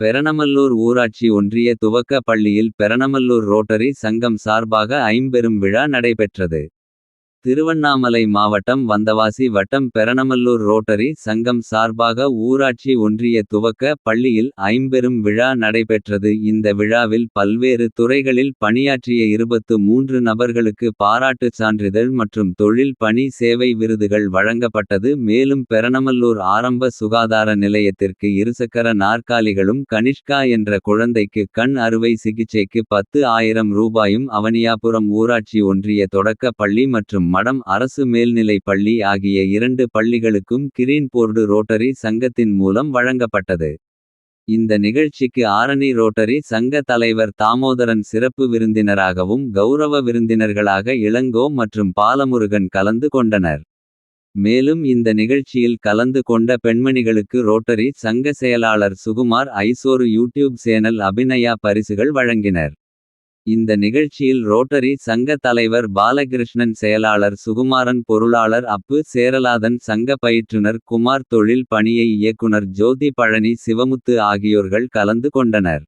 பெரணமல்லூர் ஊராட்சி ஒன்றிய துவக்க பள்ளியில் பெரணமல்லூர் ரோட்டரி சங்கம் சார்பாக ஐம்பெரும் விழா நடைபெற்றது. திருவண்ணாமலை மாவட்டம் வந்தவாசி வட்டம் பெரணமல்லூர் ரோட்டரி சங்கம் சார்பாக ஊராட்சி ஒன்றிய துவக்க பள்ளியில் ஐம்பெரும் விழா நடைபெற்றது. இந்த விழாவில் பல்வேறு துறைகளில் பணியாற்றிய இருபத்து மூன்று நபர்களுக்கு பாராட்டுச் சான்றிதழ் மற்றும் தொழில் பணி சேவை விருதுகள் வழங்கப்பட்டது. மேலும் பெரணமல்லூர் ஆரம்ப சுகாதார நிலையத்திற்கு இருசக்கர நாற்காலிகளும் கனிஷ்கா என்ற குழந்தைக்கு கண் அறுவை சிகிச்சைக்கு பத்து ஆயிரம் ரூபாயும் அவனியாபுரம் ஊராட்சி ஒன்றிய தொடக்க பள்ளி மற்றும் மடம் அரசு மேல்நிலைப் பள்ளி ஆகிய இரண்டு பள்ளிகளுக்கும் கிரீன் போர்டு ரோட்டரி சங்கத்தின் மூலம் வழங்கப்பட்டது. இந்த நிகழ்ச்சிக்கு ஆரணி ரோட்டரி சங்க தலைவர் தாமோதரன் சிறப்பு விருந்தினராகவும் கௌரவ விருந்தினர்களாக இளங்கோ மற்றும் பாலமுருகன் கலந்து கொண்டனர். மேலும் இந்த நிகழ்ச்சியில் கலந்து கொண்ட பெண்மணிகளுக்கு ரோட்டரி சங்க செயலாளர் சுகுமார் ஐசோரு யூடியூப் சேனல் அபிநயா பரிசுகள் வழங்கினர். இந்த நிகழ்ச்சியில் ரோட்டரி சங்க தலைவர் பாலகிருஷ்ணன் செயலாளர் சுகுமாரன் பொருளாளர் அப்பு சேரலாதன் சங்க பயிற்றுனர் குமார் தொழில் பணியை இயக்குனர் ஜோதி பழனி சிவமுத்து ஆகியோர்கள் கலந்து கொண்டனர்.